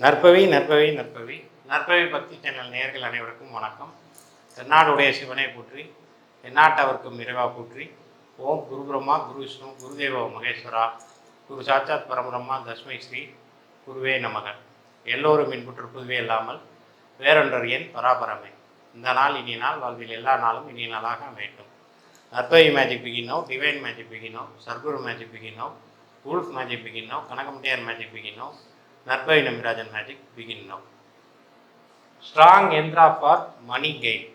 நற்பவி நற்பவி நற்பவி. நற்பவி பக்தி சேனல் நேர்கள் அனைவருக்கும் வணக்கம். தென்னாடுடைய சிவனை போற்றி தென்னாட்டவர்க்கும் இறைவா போற்றி ஓம் குரு பிரம்மா குரு விஷ்ணு குருதேவ மகேஸ்வரா குரு சாட்சாத் பரபிரம்மா தஸ்மை ஸ்ரீ குருவே நமக. எல்லோரும் இன்புற்று புதுவே இல்லாமல் வேறொன்றர் என் பராபரமே. இந்த நாள் இனிய நாள் வாழ்வில் எல்லா நாளும் இனிய நாளாக அமையட்டும். நற்பவி மேஜிக் பிகினோ டிவைன் மேஜிக் பிகினோ சர்க்குரு மேஜிக் பிகினோ உல்ஃப் மேஜிக் பிகினோ கனகமுட்டியார் மேஜிக் பிகினோ நற்பவி நம்பிராஜன் மேஜிக் பிகினோ ஸ்ட்ராங் என்ட்ரா ஃபார் மணி கெயின்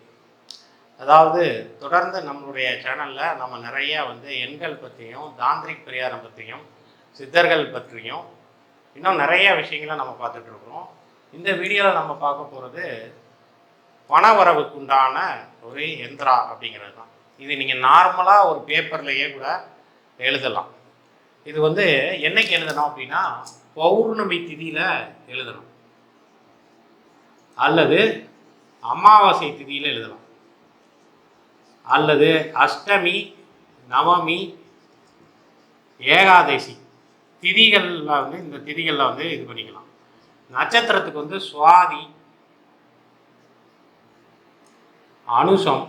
அதாவது தொடர்ந்து நம்மளுடைய சேனலில் நம்ம நிறைய வந்து எண்கள் பற்றியும் தாந்திரிக் பரிகாரம் பற்றியும் சித்தர்கள் பற்றியும் இன்னும் நிறைய விஷயங்களை நம்ம பார்த்துட்ருக்குறோம் இந்த வீடியோவில் நம்ம பார்க்க போகிறது பணவரவுக்குண்டான ஒரு எந்திரா அப்படிங்கிறது தான். இது நீங்கள் நார்மலாக ஒரு பேப்பர்லேயே கூட எழுதலாம். இது வந்து என்னைக்கு எழுதணும் அப்படின்னா பௌர்ணமி திதியில் எழுதணும். அல்லது அமாவாசை திதியில் எழுதலாம். அல்லது அஷ்டமி நவமி ஏகாதசி திதிகளில் வந்து இந்த திதிகளில் வந்து இது பண்ணிக்கலாம். நட்சத்திரத்துக்கு வந்து சுவாதி அனுஷம்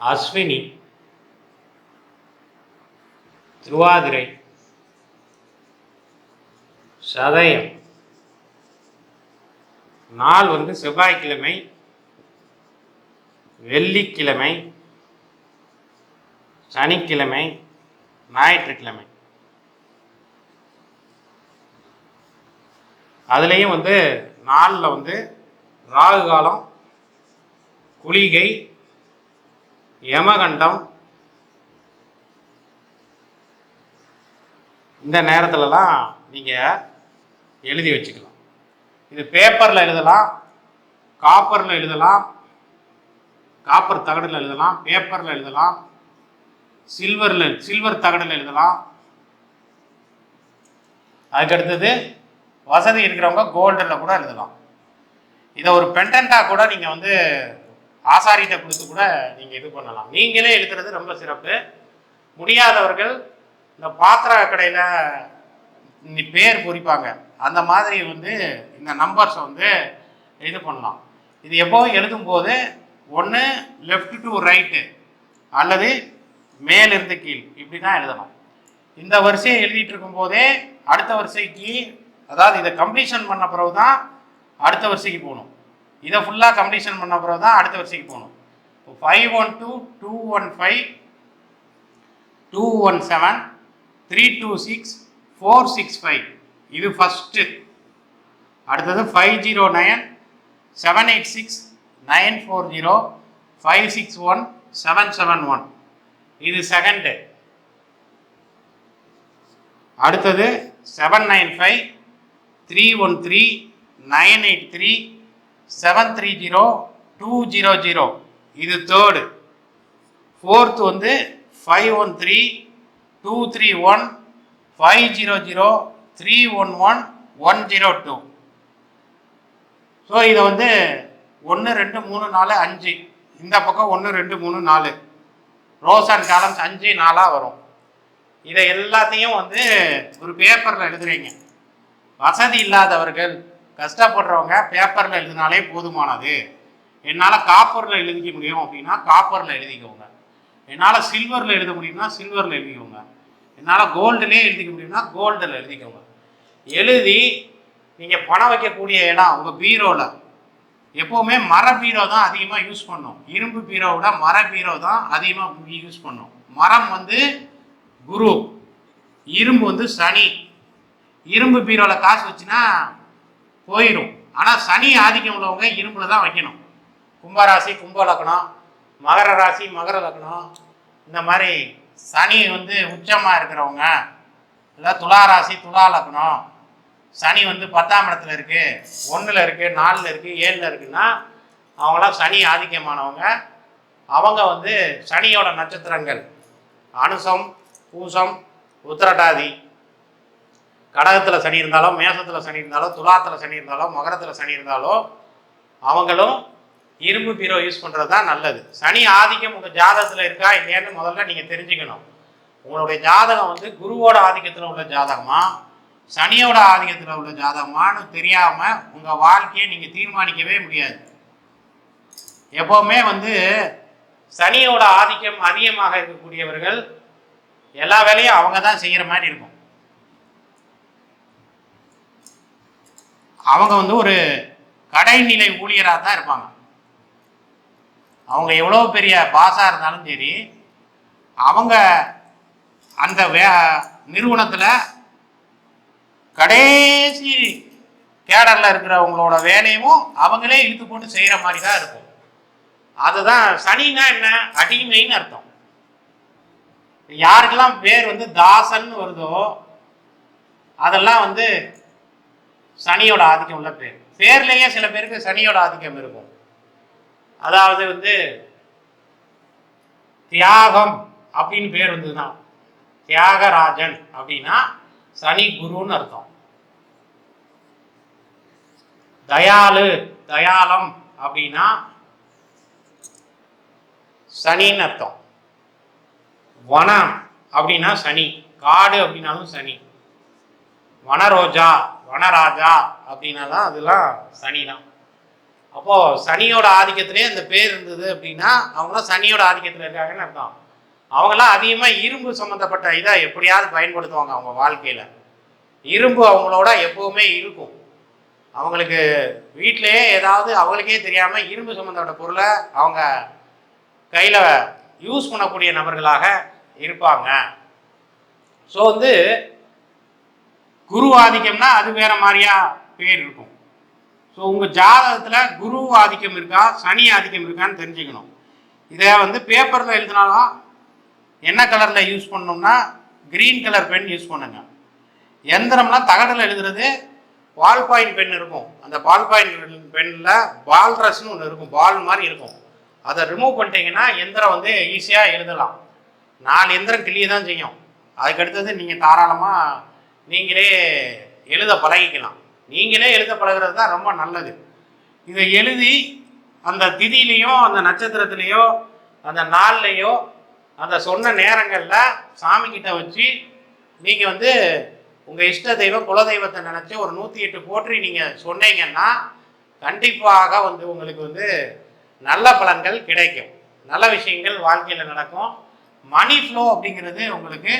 அஸ்வினி திருவாதிரை. சதயம். நாள் வந்து செவ்வாய்க்கிழமை வெள்ளிக்கிழமை சனிக்கிழமை ஞாயிற்றுக்கிழமை. அதுலேயும் வந்து நாளில் வந்து ராகு காலம் குளிகை யமகண்டம் இந்த நேரத்துலலாம் நீங்கள் எழுதி வச்சுக்கலாம். இது பேப்பரில் எழுதலாம் காப்பரில் எழுதலாம் காப்பர் தகடில் எழுதலாம் பேப்பரில் எழுதலாம் சில்வரில் சில்வர் தகடில் எழுதலாம். அதுக்கடுத்தது வசதி இருக்கிறவங்க கோல்டில் கூட எழுதலாம். இதை ஒரு பெண்டண்ட்டாக கூட நீங்கள் வந்து ஆசாரிகிட்ட கொடுத்து கூட நீங்கள் இது பண்ணலாம். நீங்களே எழுதுறது ரொம்ப சிறப்பு. முடியாதவர்கள் இந்த பாத்திர கடையில் பேர் பொறிப்பாங்க. அந்த மாதிரி வந்து இந்த நம்பர்ஸை வந்து இது பண்ணலாம். இது எப்போவும் எழுதும்போது ஒன்று லெஃப்ட் டு ரைட்டு அல்லது மேலிருந்து கீழ் இப்படி தான் எழுதணும். இந்த வரிசையை எழுதிட்டு இருக்கும்போதே அடுத்த வரிசைக்கு அதாவது இதை கம்ப்ளீஷன் பண்ண பிறகு தான் அடுத்த வரிசைக்கு போகணும். இதை ஃபுல்லாக கம்ப்ளீஷன் பண்ண பிறகு தான் அடுத்த வரிசைக்கு போகணும். இப்போ five one two two one five two one seven three two six four six five இது ஃபஸ்ட்டு அடுத்தது five zero nine seven eight six nine four zero five six one seven seven one இது second அடுத்தது seven nine five three one three nine eight three seven three zero two zero zero இது third fourth வந்து five one three two three one five zero zero three one one one zero two so இதை வந்து ஒன்று ரெண்டு மூணு நாலு அஞ்சு. இந்த பக்கம் ஒன்று ரெண்டு மூணு நாலு. ரோஸ் அண்ட் காலம்ஸ் அஞ்சு நாளாக வரும். இதை எல்லாத்தையும் வந்து ஒரு பேப்பரில் எழுதுறீங்க. வசதி இல்லாதவர்கள் கஷ்டப்படுறவங்க பேப்பரில் எழுதினாலே போதுமானது. என்னால் காப்பரில் எழுதிக்க முடியும் அப்படின்னா காப்பரில் எழுதிக்கோங்க. என்னால் சில்வரில் எழுத முடியும்னா சில்வரில் எழுதிக்கோங்க. என்னால் கோல்டுலேயே எழுதிக்க முடியும்னா கோல்டில் எழுதிக்கோங்க. எழுதி நீங்கள் பணம் வைக்கக்கூடிய இடம் உங்கள் பீரோவில் எப்போவுமே மர பீரோ தான் அதிகமாக யூஸ் பண்ணும். இரும்பு பீரோவோட விட மர பீரோ தான் அதிகமாக யூஸ் பண்ணும். மரம் வந்து குரு இரும்பு வந்து சனி. இரும்பு பீரோவில் காசு வச்சுன்னா போயிடும் ஆனால் சனி ஆதிக்கம் உள்ளவங்க இரும்பில் தான் வைக்கணும். கும்பராசி கும்ப லக்னம் மகர ராசி மகர லக்னம் இந்த மாதிரி சனி வந்து உச்சமாக இருக்கிறவங்க. இல்லை துலா ராசி துலா லக்னம். சனி வந்து பத்தாம் இடத்துல இருக்குது ஒன்றில் இருக்குது நாலில் இருக்குது ஏழில் இருக்குன்னா அவங்களாம் சனி ஆதிக்கமானவங்க. அவங்க வந்து சனியோட நட்சத்திரங்கள். அனுசம் பூசம் உத்திரட்டாதி. கடகத்தில் சனி இருந்தாலோ மேசத்தில் சனி இருந்தாலோ துலாத்தில் சனி இருந்தாலோ மகரத்தில் சனி இருந்தாலோ அவங்களும் இரும்பு பீரோ யூஸ் பண்ணுறது தான் நல்லது. சனி ஆதிக்கம் உங்கள் ஜாதகத்தில் இருக்கா இல்லையான்னு முதல்ல நீங்கள் தெரிஞ்சுக்கணும். உங்களுடைய ஜாதகம் வந்து குருவோட ஆதிக்கத்தில் உள்ள ஜாதகமா சனியோட ஆதிக்கத்தில் உள்ள ஜாதகமானு தெரியாமல் உங்கள் வாழ்க்கையை நீங்கள் தீர்மானிக்கவே முடியாது. எப்போவுமே வந்து சனியோட ஆதிக்கம் அதிகமாக இருக்கக்கூடியவர்கள் எல்லா வேலையும் அவங்க தான் செய்கிற மாதிரி இருக்கும். அவங்க வந்து ஒரு கடைநிலை ஊழியராக தான் இருப்பாங்க. அவங்க எவ்வளோ பெரிய பாஸாக இருந்தாலும் சரி அவங்க அந்த வே நிறுவனத்தில் கடைசி கேடரில் இருக்கிறவங்களோட வேலையும் அவங்களே இழுத்து போட்டு செய்கிற மாதிரி தான் இருக்கும். அதுதான் சனினா என்ன? அடிமைன்னு அர்த்தம். யாருக்கெல்லாம் பேர் வந்து தாசன் வருதோ அதெல்லாம் வந்து சனியோட ஆதிக்கம் உள்ள பேர். பேர்லேயே சில பேருக்கு சனியோட ஆதிக்கம் இருக்கும். அதாவது வந்து தியாகம் அப்படின்னு பேர் வந்ததுன்னா தியாகராஜன் அப்படின்னா சனி குருன்னு அர்த்தம். தயாளு தயாளம் அப்படின்னா சனின்னு அர்த்தம். வனம் அப்படின்னா சனி காடு அப்படின்னாலும் சனி. வனரோஜா வனராஜா அப்படின்னாலாம் அதெல்லாம் சனி தான் அப்போது சனியோட ஆதிக்கத்திலே அந்த பேர் இருந்தது அப்படின்னா அவங்களாம் சனியோட ஆதிக்கத்தில் இருக்காங்கன்னு அர்த்தம். அவங்களாம் அதிகமாக இரும்பு சம்மந்தப்பட்ட இதை எப்படியாவது பயன்படுத்துவாங்க அவங்க வாழ்க்கையில். இரும்பு அவங்களோட எப்போவுமே இருக்கும். அவங்களுக்கு வீட்டிலையே ஏதாவது அவங்களுக்கே தெரியாமல் இரும்பு சம்மந்தப்பட்ட பொருளை அவங்க கையில் யூஸ் பண்ணக்கூடிய நபர்களாக இருப்பாங்க. ஸோ வந்து குரு ஆதிக்கம்னா அது வேற மாதிரியா பேர் இருக்கும். ஸோ உங்கள் ஜாதகத்தில் குரு ஆதிக்கம் இருக்கா சனி ஆதிக்கம் இருக்கான்னு தெரிஞ்சுக்கணும். இதை வந்து பேப்பரில் எழுதினாலும் என்ன கலரில் யூஸ் பண்ணோம்னா க்ரீன் கலர் பென் யூஸ் பண்ணுங்க. எந்திரம்லாம் தகடில் எழுதுறது பால் பாயிண்ட் பென் இருக்கும். அந்த பால் பாயிண்ட் பென்னில் பால் ரஸ்ன்னு ஒன்று இருக்கும். பால் மாதிரி இருக்கும். அதை ரிமூவ் பண்ணிட்டீங்கன்னா எந்திரம் வந்து ஈஸியாக எழுதலாம். நாலு எந்திரம் கிளிய தான் செய்யும். அதுக்கடுத்தது நீங்கள் தாராளமாக நீங்களே எழுத பழகிக்கலாம். நீங்களே எழுத பழகிறது தான் ரொம்ப நல்லது. இதை எழுதி அந்த திதியிலையோ அந்த நட்சத்திரத்துலேயோ அந்த நாள்லையோ அந்த சொன்ன நேரங்களில் சாமிக்கிட்ட வச்சு நீங்கள் வந்து உங்கள் இஷ்ட தெய்வம் குலதெய்வத்தை நினச்சி ஒரு நூற்றி எட்டு போற்றி நீங்கள் சொன்னீங்கன்னா கண்டிப்பாக வந்து உங்களுக்கு வந்து நல்ல பலன்கள் கிடைக்கும். நல்ல விஷயங்கள் வாழ்க்கையில் நடக்கும். மணி ஃப்ளோ அப்படிங்கிறது உங்களுக்கு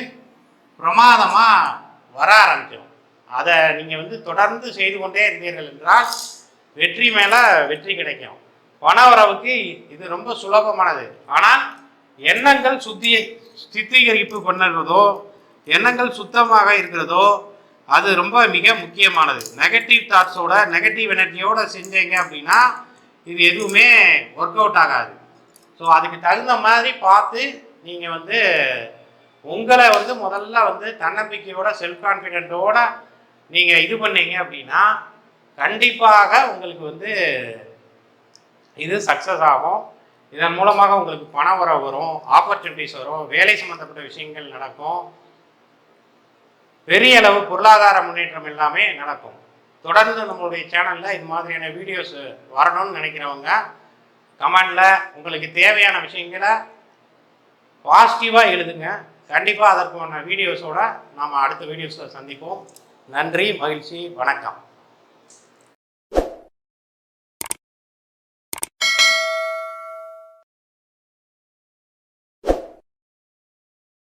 பிரமாதமாக வர ஆரம்பிச்சிடும். அதை நீங்கள் வந்து தொடர்ந்து செய்து கொண்டே இருந்தீர்கள் என்றால் வெற்றி மேலே வெற்றி கிடைக்கும். பணவரவுக்கு இது ரொம்ப சுலபமானது. ஆனால் எண்ணங்கள் சுத்தி சித்திகரிப்பு பண்ணுறதோ எண்ணங்கள் சுத்தமாக இருக்கிறதோ அது ரொம்ப மிக முக்கியமானது. நெகட்டிவ் தாட்ஸோட நெகட்டிவ் எனர்ஜியோட செஞ்சீங்க அப்படின்னா இது எதுவுமே ஒர்க் அவுட் ஆகாது. ஸோ அதுக்கு தகுந்த மாதிரி பார்த்து நீங்கள் வந்து உங்களை வந்து முதல்ல வந்து தன்னம்பிக்கையோட செல்ஃப் கான்ஃபிடென்ட்டோட நீங்கள் இது பண்ணீங்க அப்படின்னா கண்டிப்பாக உங்களுக்கு வந்து இது சக்ஸஸ் ஆகும். இதன் மூலமாக உங்களுக்கு பணம் வர வரும் ஆப்பர்ச்சுனிட்டிஸ் வரும் வேலை சம்மந்தப்பட்ட விஷயங்கள் நடக்கும். பெரிய அளவு பொருளாதார முன்னேற்றம் எல்லாமே நடக்கும். தொடர்ந்து நம்மளுடைய சேனலில் இது மாதிரியான வீடியோஸ் வரணும்னு நினைக்கிறவங்க கமெண்டில் உங்களுக்கு தேவையான விஷயங்களை பாசிட்டிவாக எழுதுங்க. கண்டிப்பாக அதற்கான வீடியோஸோட நாம் அடுத்த வீடியோஸில் சந்திப்போம். நன்றி மகிழ்ச்சி வணக்கம்.